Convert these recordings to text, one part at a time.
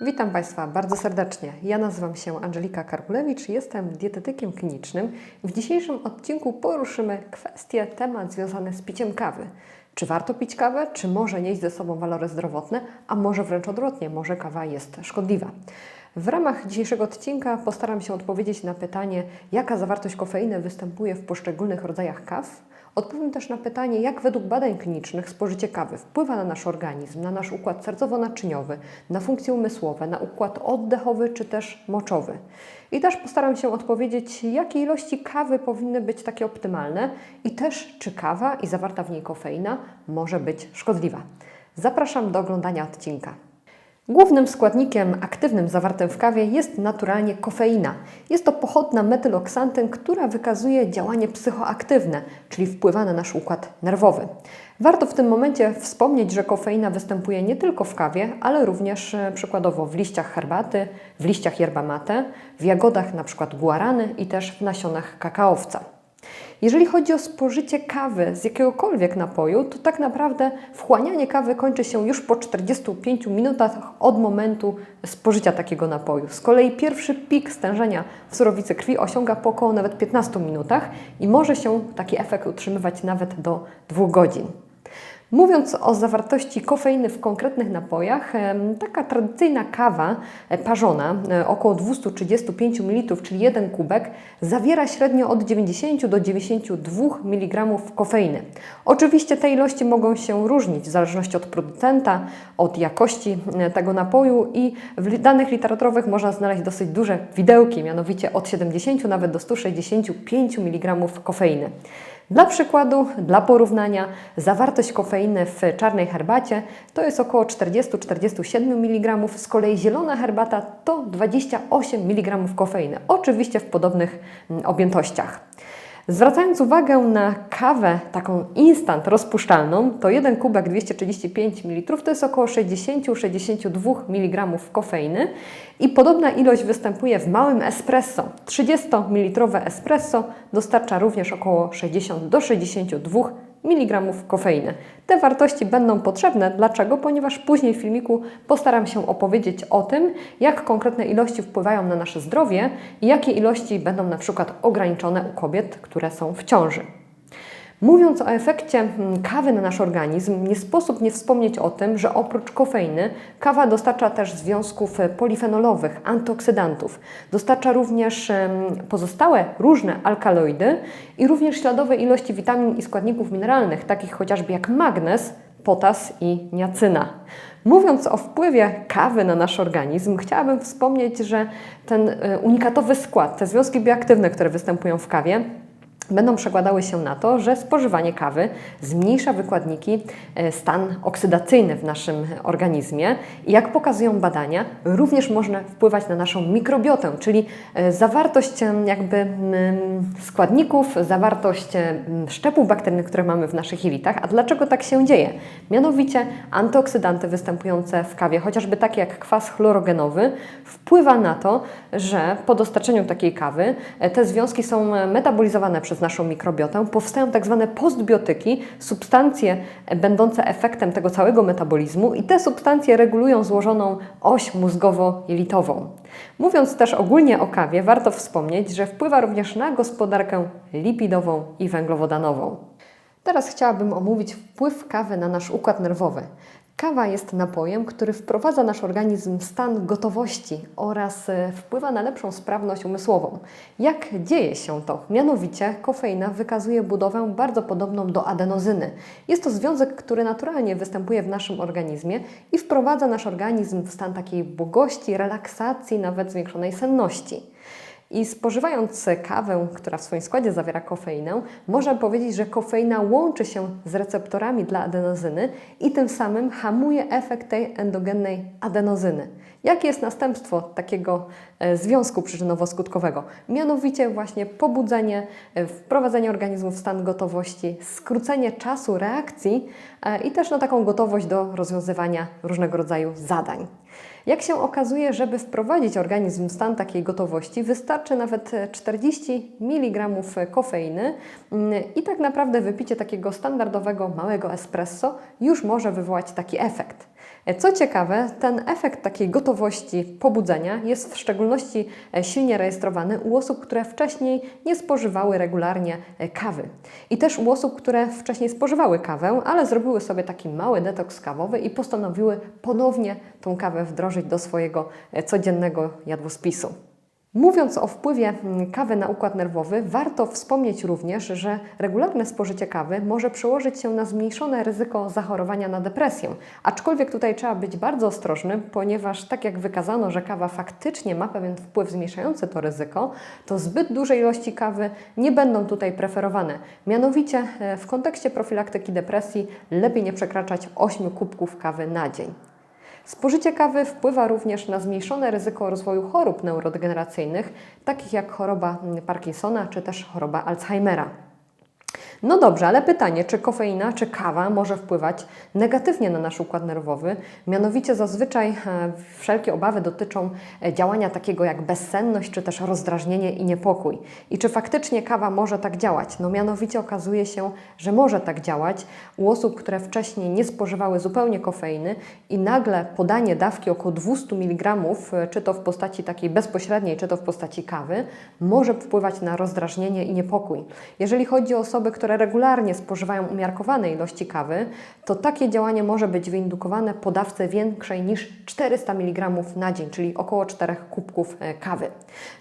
Witam Państwa bardzo serdecznie. Ja nazywam się Angelika Karkulewicz, jestem dietetykiem klinicznym. W dzisiejszym odcinku poruszymy kwestię, temat związany z piciem kawy. Czy warto pić kawę, czy może nieść ze sobą walory zdrowotne, a może wręcz odwrotnie, może kawa jest szkodliwa. W ramach dzisiejszego odcinka postaram się odpowiedzieć na pytanie, jaka zawartość kofeiny występuje w poszczególnych rodzajach kaw. Odpowiem też na pytanie, jak według badań klinicznych spożycie kawy wpływa na nasz organizm, na nasz układ sercowo-naczyniowy, na funkcje umysłowe, na układ oddechowy czy też moczowy. I też postaram się odpowiedzieć, jakie ilości kawy powinny być takie optymalne i też czy kawa i zawarta w niej kofeina może być szkodliwa. Zapraszam do oglądania odcinka. Głównym składnikiem aktywnym zawartym w kawie jest naturalnie kofeina. Jest to pochodna metyloksantyn, która wykazuje działanie psychoaktywne, czyli wpływa na nasz układ nerwowy. Warto w tym momencie wspomnieć, że kofeina występuje nie tylko w kawie, ale również e, przykładowo w liściach herbaty, w liściach yerba mate, w jagodach np. guarany i też w nasionach kakaowca. Jeżeli chodzi o spożycie kawy z jakiegokolwiek napoju, to tak naprawdę wchłanianie kawy kończy się już po 45 minutach od momentu spożycia takiego napoju. Z kolei pierwszy pik stężenia w surowicy krwi osiąga po około nawet 15 minutach i może się taki efekt utrzymywać nawet do 2 godzin. Mówiąc o zawartości kofeiny w konkretnych napojach, taka tradycyjna kawa e, parzona, e, około 235 ml, czyli jeden kubek, zawiera średnio od 90 do 92 mg kofeiny. Oczywiście te ilości mogą się różnić w zależności od producenta, od jakości e, tego napoju i w danych literaturowych można znaleźć dosyć duże widełki, mianowicie od 70 nawet do 165 mg kofeiny. Dla przykładu, dla porównania, zawartość kofeiny w czarnej herbacie to jest około 40-47 mg, z kolei zielona herbata to 28 mg kofeiny, oczywiście w podobnych mm, objętościach. Zwracając uwagę na kawę taką instant rozpuszczalną, to jeden kubek 235 ml to jest około 60-62 mg kofeiny i podobna ilość występuje w małym espresso. 30 ml espresso dostarcza również około 60 do 62 mg kofeiny. Te wartości będą potrzebne. Dlaczego? Ponieważ później w filmiku postaram się opowiedzieć o tym, jak konkretne ilości wpływają na nasze zdrowie i jakie ilości będą na przykład ograniczone u kobiet, które są w ciąży. Mówiąc o efekcie mm, kawy na nasz organizm, nie sposób nie wspomnieć o tym, że oprócz kofeiny kawa dostarcza też związków e, polifenolowych, antyoksydantów. Dostarcza również pozostałe różne alkaloidy i również śladowe ilości witamin i składników mineralnych, takich chociażby jak magnez, potas i niacyna. Mówiąc o wpływie kawy na nasz organizm, chciałabym wspomnieć, że ten e, unikatowy skład, te związki bioaktywne, które występują w kawie, będą przekładały się na to, że spożywanie kawy zmniejsza wykładniki e, stan oksydacyjny w naszym organizmie i jak pokazują badania, również można wpływać na naszą mikrobiotę, czyli e, zawartość jakby składników, zawartość szczepów bakteryjnych, które mamy w naszych jelitach. A dlaczego tak się dzieje? Mianowicie antyoksydanty występujące w kawie, chociażby takie jak kwas chlorogenowy, wpływa na to, że po dostarczeniu takiej kawy e, te związki są metabolizowane przez naszą mikrobiotę, powstają tak zwane postbiotyki, substancje będące efektem tego całego metabolizmu i te substancje regulują złożoną oś mózgowo-jelitową. Mówiąc też ogólnie o kawie, warto wspomnieć, że wpływa również na gospodarkę lipidową i węglowodanową. Teraz chciałabym omówić wpływ kawy na nasz układ nerwowy. Kawa jest napojem, który wprowadza nasz organizm w stan gotowości oraz e, wpływa na lepszą sprawność umysłową. Jak dzieje się to? Mianowicie kofeina wykazuje budowę bardzo podobną do adenozyny. Jest to związek, który naturalnie występuje w naszym organizmie i wprowadza nasz organizm w stan takiej błogości, relaksacji, nawet zwiększonej senności. I spożywając kawę, która w swoim składzie zawiera kofeinę, można powiedzieć, że kofeina łączy się z receptorami dla adenozyny i tym samym hamuje efekt tej endogennej adenozyny. Jakie jest następstwo takiego e, związku przyczynowo-skutkowego? Mianowicie właśnie pobudzenie, e, wprowadzenie organizmu w stan gotowości, skrócenie czasu reakcji e, i też no, taką gotowość do rozwiązywania różnego rodzaju zadań. Jak się okazuje, żeby wprowadzić organizm w stan takiej gotowości, wystarczy nawet 40 mg kofeiny mm, i tak naprawdę wypicie takiego standardowego małego espresso już może wywołać taki efekt. Co ciekawe, ten efekt takiej gotowości pobudzenia jest w szczególności e, silnie rejestrowany u osób, które wcześniej nie spożywały regularnie e, kawy. I też u osób, które wcześniej spożywały kawę, ale zrobiły sobie taki mały detoks kawowy i postanowiły ponownie tą kawę wdrożyć do swojego e, codziennego jadłospisu. Mówiąc o wpływie mm, kawy na układ nerwowy, warto wspomnieć również, że regularne spożycie kawy może przełożyć się na zmniejszone ryzyko zachorowania na depresję. Aczkolwiek tutaj trzeba być bardzo ostrożnym, ponieważ tak jak wykazano, że kawa faktycznie ma pewien wpływ zmniejszający to ryzyko, to zbyt duże ilości kawy nie będą tutaj preferowane. Mianowicie e, w kontekście profilaktyki depresji lepiej nie przekraczać 8 kubków kawy na dzień. Spożycie kawy wpływa również na zmniejszone ryzyko rozwoju chorób neurodegeneracyjnych, takich jak choroba Parkinsona czy też choroba Alzheimera. No dobrze, ale pytanie, czy kofeina, czy kawa może wpływać negatywnie na nasz układ nerwowy? Mianowicie zazwyczaj e, wszelkie obawy dotyczą e, działania takiego jak bezsenność, czy też rozdrażnienie i niepokój. I czy faktycznie kawa może tak działać? No mianowicie okazuje się, że może tak działać u osób, które wcześniej nie spożywały zupełnie kofeiny i nagle podanie dawki około 200 mg, e, czy to w postaci takiej bezpośredniej, czy to w postaci kawy, może wpływać na rozdrażnienie i niepokój. Jeżeli chodzi o osoby, które które regularnie spożywają umiarkowane ilości kawy, to takie działanie może być wyindukowane po dawce większej niż 400 mg na dzień, czyli około 4 kubków e, kawy.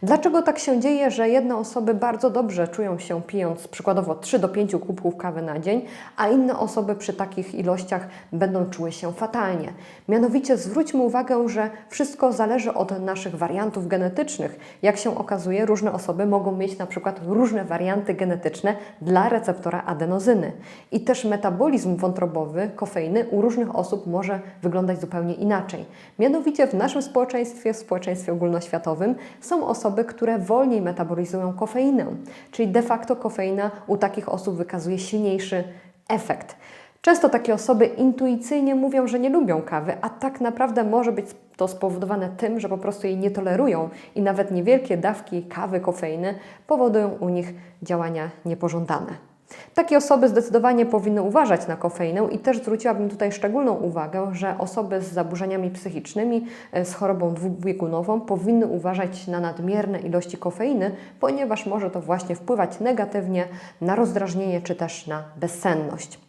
Dlaczego tak się dzieje, że jedne osoby bardzo dobrze czują się pijąc przykładowo 3 do 5 kubków kawy na dzień, a inne osoby przy takich ilościach będą czuły się fatalnie? Mianowicie zwróćmy uwagę, że wszystko zależy od naszych wariantów genetycznych. Jak się okazuje, różne osoby mogą mieć na przykład różne warianty genetyczne dla receptorów receptora adenozyny. I też metabolizm wątrobowy kofeiny u różnych osób może wyglądać zupełnie inaczej. Mianowicie w naszym społeczeństwie, w społeczeństwie ogólnoświatowym, są osoby, które wolniej metabolizują kofeinę, czyli de facto kofeina u takich osób wykazuje silniejszy efekt. Często takie osoby intuicyjnie mówią, że nie lubią kawy, a tak naprawdę może być to spowodowane tym, że po prostu jej nie tolerują i nawet niewielkie dawki kawy, kofeiny powodują u nich działania niepożądane. Takie osoby zdecydowanie powinny uważać na kofeinę i też zwróciłabym tutaj szczególną uwagę, że osoby z zaburzeniami psychicznymi, e, z chorobą dwubiegunową powinny uważać na nadmierne ilości kofeiny, ponieważ może to właśnie wpływać negatywnie na rozdrażnienie czy też na bezsenność.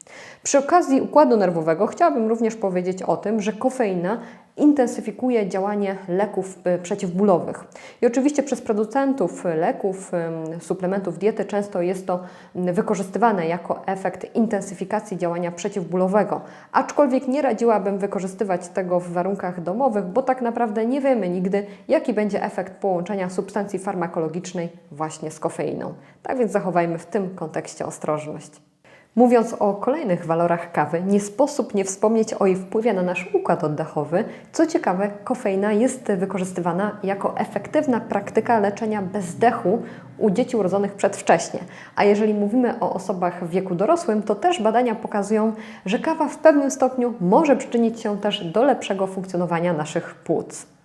Przy okazji układu nerwowego chciałabym również powiedzieć o tym, że kofeina intensyfikuje działanie leków y, przeciwbólowych. I oczywiście przez producentów leków, suplementów diety często jest to wykorzystywane jako efekt intensyfikacji działania przeciwbólowego. Aczkolwiek nie radziłabym wykorzystywać tego w warunkach domowych, bo tak naprawdę nie wiemy nigdy, jaki będzie efekt połączenia substancji farmakologicznej właśnie z kofeiną. Tak więc zachowajmy w tym kontekście ostrożność. Mówiąc o kolejnych walorach kawy, nie sposób nie wspomnieć o jej wpływie na nasz układ oddechowy. Co ciekawe, kofeina jest wykorzystywana jako efektywna praktyka leczenia bezdechu u dzieci urodzonych przedwcześnie. A jeżeli mówimy o osobach w wieku dorosłym, to też badania pokazują, że kawa w pewnym stopniu może przyczynić się też do lepszego funkcjonowania naszych płuc.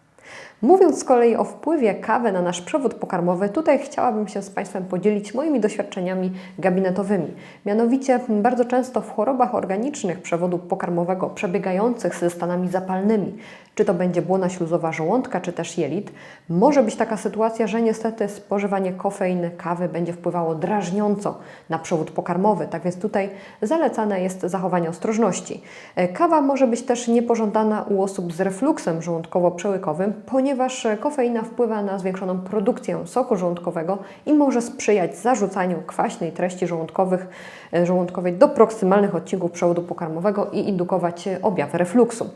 Mówiąc z kolei o wpływie kawy na nasz przewód pokarmowy, tutaj chciałabym się z Państwem podzielić moimi doświadczeniami gabinetowymi. Mianowicie bardzo często w chorobach organicznych przewodu pokarmowego przebiegających ze stanami zapalnymi, czy to będzie błona śluzowa żołądka, czy też jelit, może być taka sytuacja, że niestety spożywanie kofeiny, kawy będzie wpływało drażniąco na przewód pokarmowy. Tak więc tutaj zalecane jest zachowanie ostrożności. E, kawa może być też niepożądana u osób z refluksem żołądkowo-przełykowym, ponieważ kofeina wpływa na zwiększoną produkcję soku żołądkowego i może sprzyjać zarzucaniu kwaśnej treści żołądkowych, e, żołądkowej do proksymalnych odcinków przewodu pokarmowego i indukować objawy refluksu.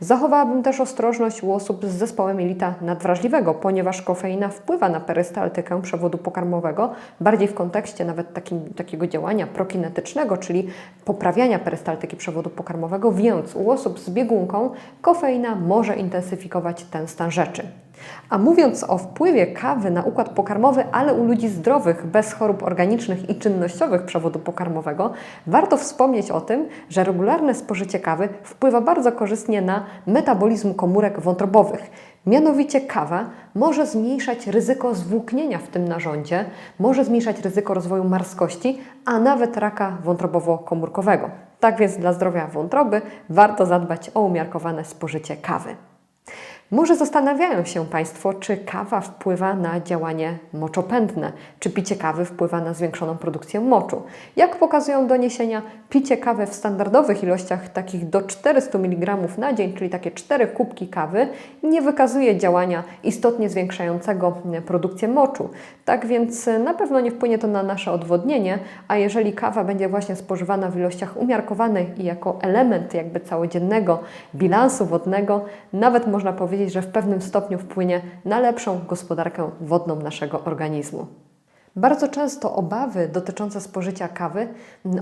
Zachowałabym też ostrożność u osób z zespołem jelita nadwrażliwego, ponieważ kofeina wpływa na perystaltykę przewodu pokarmowego, bardziej w kontekście nawet takim, takiego działania prokinetycznego, czyli poprawiania perystaltyki przewodu pokarmowego, więc u osób z biegunką kofeina może intensyfikować ten stan rzeczy. A mówiąc o wpływie kawy na układ pokarmowy, ale u ludzi zdrowych, bez chorób organicznych i czynnościowych przewodu pokarmowego, warto wspomnieć o tym, że regularne spożycie kawy wpływa bardzo korzystnie na metabolizm komórek wątrobowych. Mianowicie kawa może zmniejszać ryzyko zwłóknienia w tym narządzie, może zmniejszać ryzyko rozwoju marskości, a nawet raka wątrobowo-komórkowego. Tak więc dla zdrowia wątroby warto zadbać o umiarkowane spożycie kawy. Może zastanawiają się Państwo, czy kawa wpływa na działanie moczopędne, czy picie kawy wpływa na zwiększoną produkcję moczu. Jak pokazują doniesienia, picie kawy w standardowych ilościach, takich do 400 mg na dzień, czyli takie 4 kubki kawy, nie wykazuje działania istotnie zwiększającego produkcję moczu. Tak więc na pewno nie wpłynie to na nasze odwodnienie, a jeżeli kawa będzie właśnie spożywana w ilościach umiarkowanych i jako element jakby całodziennego bilansu wodnego, nawet można powiedzieć, że w pewnym stopniu wpłynie na lepszą gospodarkę wodną naszego organizmu. Bardzo często obawy dotyczące spożycia kawy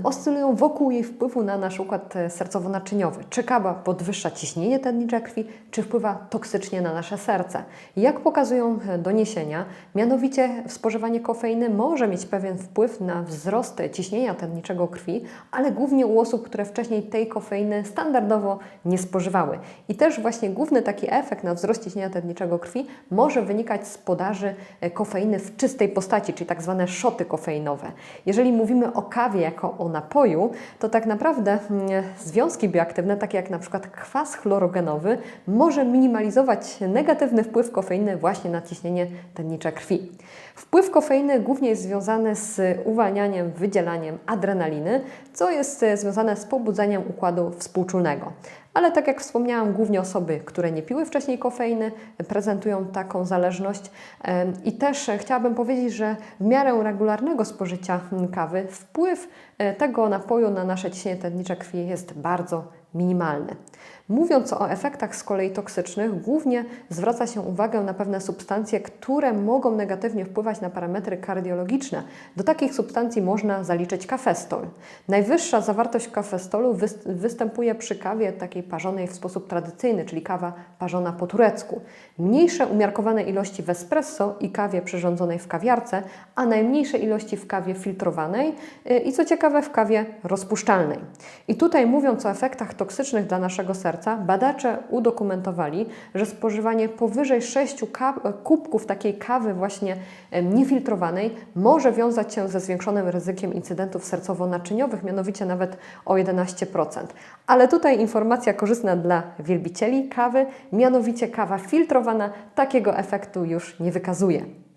oscylują wokół jej wpływu na nasz układ e, sercowo-naczyniowy. Czy kawa podwyższa ciśnienie tętnicze krwi, czy wpływa toksycznie na nasze serce? Jak pokazują e, doniesienia, mianowicie spożywanie kofeiny może mieć pewien wpływ na wzrost ciśnienia tętniczego krwi, ale głównie u osób, które wcześniej tej kofeiny standardowo nie spożywały. I też właśnie główny taki efekt na wzrost ciśnienia tętniczego krwi może wynikać z podaży e, kofeiny w czystej postaci, czyli tak zwane szoty kofeinowe. Jeżeli mówimy o kawie jako o napoju, to tak naprawdę mm, związki bioaktywne, takie jak na przykład kwas chlorogenowy, może minimalizować negatywny wpływ kofeiny właśnie na ciśnienie tętnicze krwi. Wpływ kofeiny głównie jest związany z uwalnianiem, wydzielaniem adrenaliny, co jest e, związane z pobudzeniem układu współczulnego. Ale tak jak wspomniałam, głównie osoby, które nie piły wcześniej kofeiny, prezentują taką zależność. I też chciałabym powiedzieć, że w miarę regularnego spożycia kawy wpływ e, tego napoju na nasze ciśnienie tętnicze krwi jest bardzo minimalny. Mówiąc o efektach z kolei toksycznych, głównie zwraca się uwagę na pewne substancje, które mogą negatywnie wpływać na parametry kardiologiczne. Do takich substancji można zaliczyć kafestol. Najwyższa zawartość kafestolu występuje przy kawie takiej parzonej w sposób tradycyjny, czyli kawa parzona po turecku. Mniejsze umiarkowane ilości w espresso i kawie przyrządzonej w kawiarce, a najmniejsze ilości w kawie filtrowanej y, i co ciekawe w kawie rozpuszczalnej. I tutaj mówiąc o efektach toksycznych dla naszego serca, badacze udokumentowali, że spożywanie powyżej 6 kubków takiej kawy właśnie niefiltrowanej może wiązać się ze zwiększonym ryzykiem incydentów sercowo-naczyniowych, mianowicie nawet o 11%. Ale tutaj informacja korzystna dla wielbicieli kawy, mianowicie kawa filtrowana takiego efektu już nie wykazuje.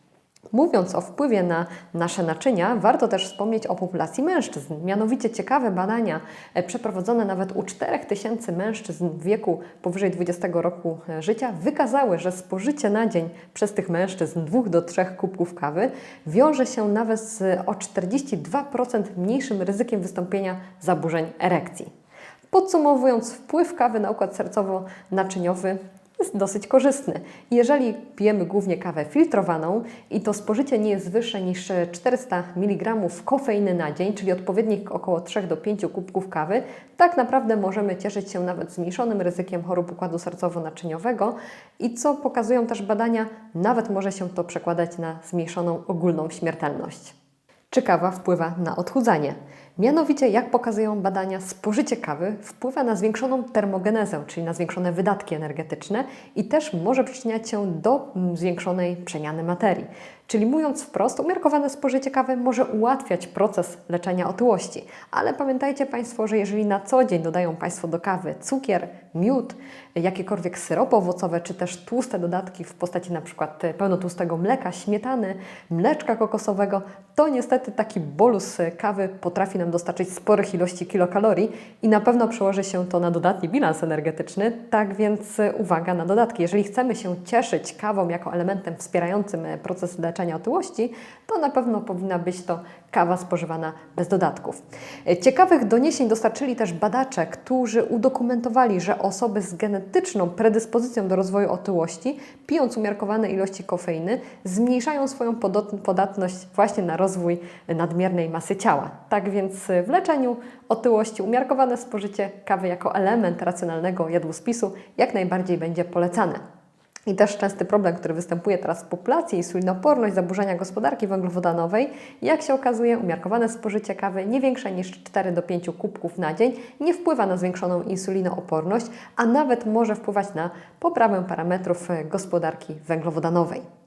Mówiąc o wpływie na nasze naczynia, warto też wspomnieć o populacji mężczyzn. Mianowicie ciekawe badania e, przeprowadzone nawet u 4000 mężczyzn w wieku powyżej 20 roku e, życia wykazały, że spożycie na dzień przez tych mężczyzn 2 do 3 kubków kawy wiąże się nawet z o 42% mniejszym ryzykiem wystąpienia zaburzeń erekcji. Podsumowując, wpływ kawy na układ sercowo-naczyniowy jest dosyć korzystny. Jeżeli pijemy głównie kawę filtrowaną i to spożycie nie jest wyższe niż 400 mg kofeiny na dzień, czyli odpowiednik około 3 do 5 kubków kawy, tak naprawdę możemy cieszyć się nawet zmniejszonym ryzykiem chorób układu sercowo-naczyniowego i co pokazują też badania, nawet może się to przekładać na zmniejszoną ogólną śmiertelność. Czy kawa wpływa na odchudzanie? Mianowicie, jak pokazują badania, spożycie kawy wpływa na zwiększoną termogenezę, czyli na zwiększone wydatki energetyczne i też może przyczyniać się do mm, zwiększonej przemiany materii. Czyli mówiąc wprost, umiarkowane spożycie kawy może ułatwiać proces leczenia otyłości. Ale pamiętajcie Państwo, że jeżeli na co dzień dodają Państwo do kawy cukier, miód, jakiekolwiek syropy owocowe, czy też tłuste dodatki w postaci na przykład pełnotłustego mleka, śmietany, mleczka kokosowego, to niestety taki bolus kawy potrafi nam dostarczyć sporych ilości kilokalorii i na pewno przełoży się to na dodatni bilans energetyczny. Tak więc uwaga na dodatki. Jeżeli chcemy się cieszyć kawą jako elementem wspierającym proces leczenia, leczenia otyłości, to na pewno powinna być to kawa spożywana bez dodatków. Ciekawych doniesień dostarczyli też badacze, którzy udokumentowali, że osoby z genetyczną predyspozycją do rozwoju otyłości, pijąc umiarkowane ilości kofeiny, zmniejszają swoją podatność właśnie na rozwój nadmiernej masy ciała. Tak więc w leczeniu otyłości umiarkowane spożycie kawy jako element racjonalnego jadłospisu jak najbardziej będzie polecane. I też częsty problem, który występuje teraz w populacji, insulinoporność, zaburzenia gospodarki węglowodanowej. Jak się okazuje, umiarkowane spożycie kawy nie większe niż 4 do 5 kubków na dzień nie wpływa na zwiększoną insulinooporność, a nawet może wpływać na poprawę parametrów gospodarki węglowodanowej.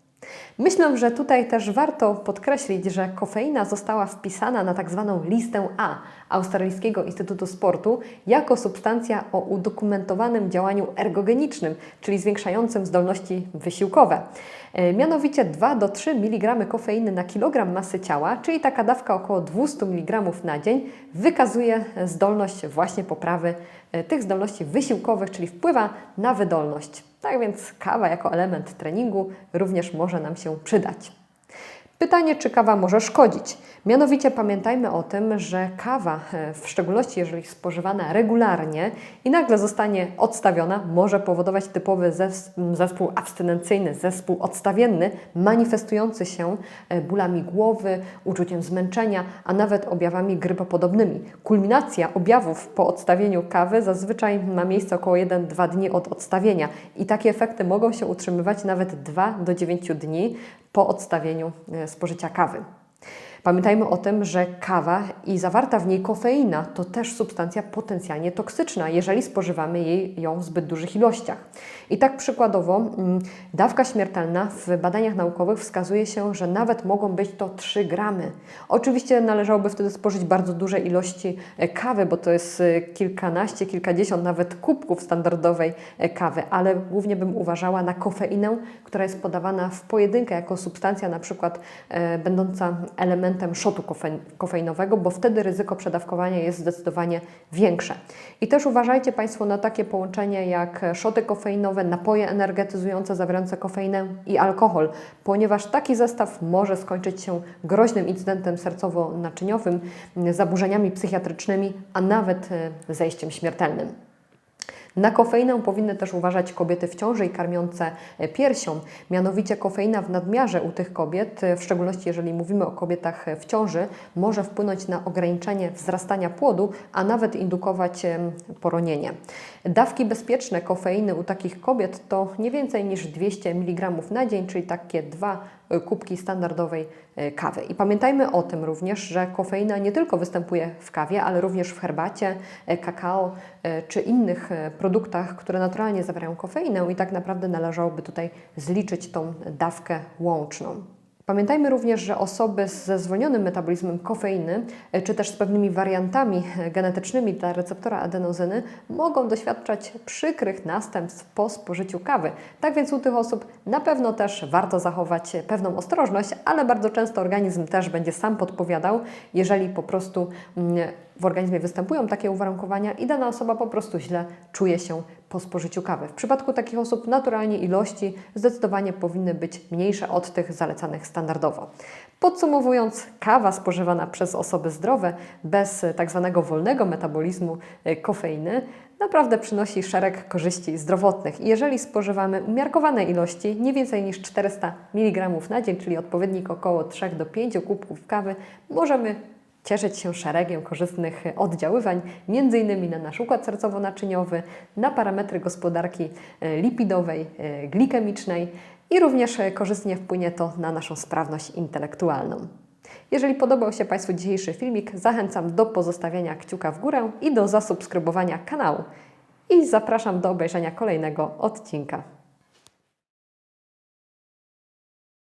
Myślę, że tutaj też warto podkreślić, że kofeina została wpisana na tak zwaną listę A Australijskiego Instytutu Sportu jako substancja o udokumentowanym działaniu ergogenicznym, czyli zwiększającym zdolności wysiłkowe. E, Mianowicie 2 do 3 mg kofeiny na kilogram masy ciała, czyli taka dawka około 200 mg na dzień, wykazuje zdolność właśnie poprawy e, tych zdolności wysiłkowych, czyli wpływa na wydolność. Tak więc kawa jako element treningu również może nam się przydać. Pytanie, czy kawa może szkodzić? Mianowicie pamiętajmy o tym, że kawa, e, w szczególności jeżeli spożywana regularnie i nagle zostanie odstawiona, może powodować typowy zes- zespół abstynencyjny, zespół odstawienny, manifestujący się e, bólami głowy, uczuciem zmęczenia, a nawet objawami grypopodobnymi. Kulminacja objawów po odstawieniu kawy zazwyczaj ma miejsce około 1-2 dni od odstawienia i takie efekty mogą się utrzymywać nawet 2 do 9 dni po odstawieniu e, spożycia kawy. Pamiętajmy o tym, że kawa i zawarta w niej kofeina to też substancja potencjalnie toksyczna, jeżeli spożywamy jej, ją w zbyt dużych ilościach. I tak przykładowo mm, dawka śmiertelna w badaniach naukowych wskazuje się, że nawet mogą być to 3 gramy. Oczywiście należałoby wtedy spożyć bardzo duże ilości e, kawy, bo to jest e, kilkanaście, kilkadziesiąt nawet kubków standardowej e, kawy, ale głównie bym uważała na kofeinę, która jest podawana w pojedynkę jako substancja na przykład będąca elementem szotu kofe- kofeinowego, bo wtedy ryzyko przedawkowania jest zdecydowanie większe. I też uważajcie Państwo na takie połączenie jak szoty kofeinowe, napoje energetyzujące zawierające kofeinę i alkohol, ponieważ taki zestaw może skończyć się groźnym incydentem sercowo-naczyniowym, zaburzeniami psychiatrycznymi, a nawet e, zejściem śmiertelnym. Na kofeinę powinny też uważać kobiety w ciąży i karmiące piersią. Mianowicie kofeina w nadmiarze u tych kobiet, w szczególności jeżeli mówimy o kobietach w ciąży, może wpłynąć na ograniczenie wzrastania płodu, a nawet indukować poronienie. Dawki bezpieczne kofeiny u takich kobiet to nie więcej niż 200 mg na dzień, czyli takie dwa e, kubki standardowej e, kawy. I pamiętajmy o tym również, że kofeina nie tylko występuje w kawie, ale również w herbacie, e, kakao czy innych e, produktach, które naturalnie zawierają kofeinę i tak naprawdę należałoby tutaj zliczyć tą dawkę łączną. Pamiętajmy również, że osoby ze zwolnionym metabolizmem kofeiny, e, czy też z pewnymi wariantami e, genetycznymi dla receptora adenozyny, mogą doświadczać przykrych następstw po spożyciu kawy. Tak więc u tych osób na pewno też warto zachować pewną ostrożność, ale bardzo często organizm też będzie sam podpowiadał, jeżeli po prostu mm, w organizmie występują takie uwarunkowania i dana osoba po prostu źle czuje się po spożyciu kawy. W przypadku takich osób naturalnie ilości zdecydowanie powinny być mniejsze od tych zalecanych standardowo. Podsumowując, kawa spożywana przez osoby zdrowe bez tak zwanego wolnego metabolizmu e, kofeiny naprawdę przynosi szereg korzyści zdrowotnych. Jeżeli spożywamy umiarkowane ilości, nie więcej niż 400 mg na dzień, czyli odpowiednik około 3 do 5 kubków kawy, możemy cieszyć się szeregiem korzystnych oddziaływań, m.in. na nasz układ sercowo-naczyniowy, na parametry gospodarki e, lipidowej, e, glikemicznej i również e, korzystnie wpłynie to na naszą sprawność intelektualną. Jeżeli podobał się Państwu dzisiejszy filmik, zachęcam do pozostawienia kciuka w górę i do zasubskrybowania kanału. I zapraszam do obejrzenia kolejnego odcinka.